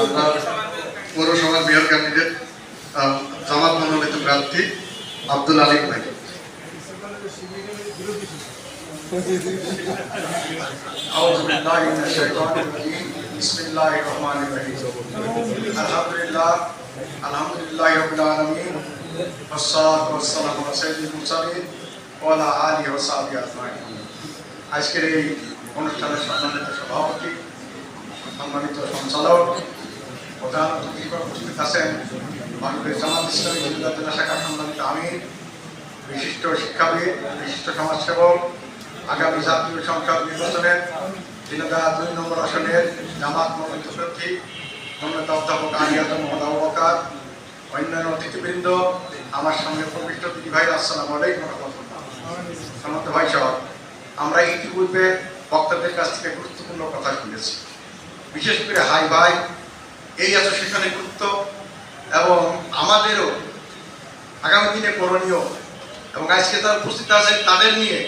আমরা পৌরসভার mayor candidate আহ, জামাত মনোনীত প্রার্থী আব্দুল আলিম ভাই أعوذ بالله من الشيطان الرجيم بسم الله الرحمن الرحيم الحمد لله الحمد لله رب العالمين والصلاة والسلام على سيد المرسلين وعلى آله وصحبه أجمعين আজকের এই অনুষ্ঠানের সম্মানিত সভাপতি সম্মানিত সঞ্চালক প্রধান উপস্থিত আছেন বাংলাদেশ জামাত ইসলামী শাখার সম্মানিত আমির, বিশিষ্ট শিক্ষাবিদ, বিশিষ্ট সমাজসেবক, আগামী জাতীয় সংসদ নির্বাচনের দিনদা দুই নম্বর আসনের জামাত মনোনীত প্রার্থী, মনোনীত অধ্যাপক আলিয়াদ মোহাম্মদ আবু অন্যান্য অতিথিবৃন্দ, আমার সামনে প্রবিষ্ট দিদি ভাই, আসসালামু আলাইকুম সমস্ত ভাই সহ, আমরা ইতিপূর্বে বক্তাদের কাছ থেকে গুরুত্বপূর্ণ কথা শুনেছি। বিশেষ করে হাই ভাই এই অ্যাসোসিয়েশনের গুরুত্ব এবং আমাদেরও আগামী দিনে করণীয় এবং আজকে তারা উপস্থিত আছেন তাদের নিয়ে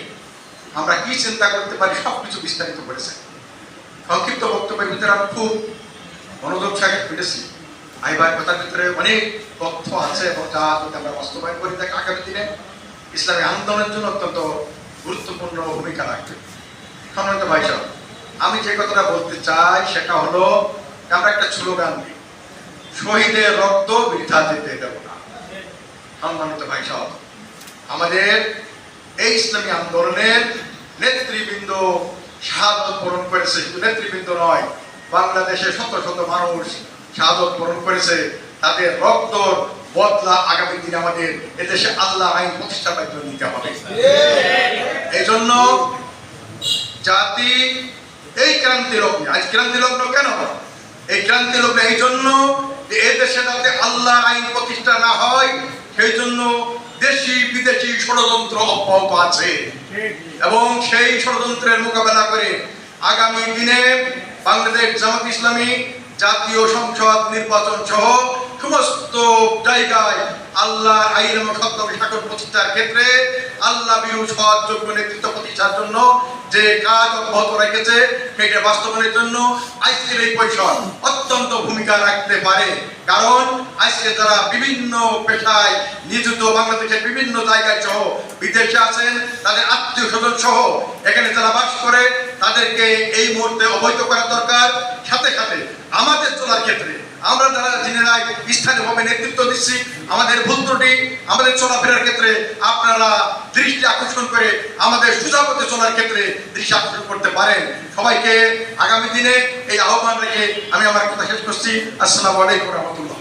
আমরা কি চিন্তা করতে পারি সব কিছু বিস্তারিত করেছেন সংক্ষিপ্ত বক্তব্যের ভিতরে আমি খুব মনোযোগ সাথে ফিরেছি আই ভাই কথার ভিতরে অনেক তথ্য আছে এবং যা যদি আমরা বাস্তবায়ন করি তাকে আগামী দিনে ইসলামী আন্দোলনের জন্য অত্যন্ত গুরুত্বপূর্ণ ভূমিকা রাখবে। সম্মানিত ভাই সাহেব আমি যে কথাটা বলতে চাই, সেটা হলো আমরা একটা স্লোগান দিই, শহীদের রক্ত বৃথা যেতে দেব না। সম্মানিত ভাই সাহেব আমাদের এই ইসলামী আন্দোলনের নেতৃবৃন্দ শাহাদত বরণ করেছে। নেতৃবৃন্দ নয় বাংলাদেশে শত শত মানুষ শাহাদত বরণ করেছে। তাদের রক্ত বদলা আগামী দিনে আমাদের এদেশে আল্লাহ আইন প্রতিষ্ঠার জন্য নিতে হবে। এই জন্য জাতি এই ক্রান্তি লগ্নে আজ ক্রান্তি লগ্ন কেন এই ক্রান্তি লগ্ন এই জন্য যে এ দেশে যাতে আল্লাহ আইন প্রতিষ্ঠা না হয় সেই জন্য দেশি, বিদেশি ষড়যন্ত্র অব্যাহত আছে। এবং সেই ষড়যন্ত্রের মোকাবেলা করে আগামী দিনে বাংলাদেশ জামাত ইসলামী জাতীয় সংসদ নির্বাচন সহ সমস্ত জায়গায় আল্লাহ আইন এবং সত্য শাসন প্রতিষ্ঠার ক্ষেত্রে আল্লাহ বিরু সহযোগ্য নেতৃত্ব প্রতিষ্ঠার জন্য যে কাজ অব্যাহত রেখেছে সেটা বাস্তবায়নের জন্য আজকের এই পরিষদ অত্যন্ত ভূমিকা রাখতে পারে। কারণ আজকে যারা বিভিন্ন পেশায় নিযুক্ত, বাংলাদেশের বিভিন্ন জায়গায় সহ বিদেশে আছেন, তাদের আত্মীয় স্বজন সহ এখানে যারা বাস করে, তাদেরকে এই মুহূর্তে অবৈধ করা দরকার। সাথে সাথে আমাদের চলার ক্ষেত্রে আমরা যারা যিনারা স্থানীয়ভাবে নেতৃত্ব দিচ্ছি, আমাদের ভুল ত্রুটি, আমাদের চলাফেরার ক্ষেত্রে আপনারা দৃষ্টি আকর্ষণ করে আমাদের সুজাপথে চলার ক্ষেত্রে দৃষ্টি আকর্ষণ করতে পারেন। সবাইকে আগামী দিনে এই আহ্বান রেখে আমি আমার কথা শেষ করছি। আসসালামু আলাইকুম রহমতুল্লাহ।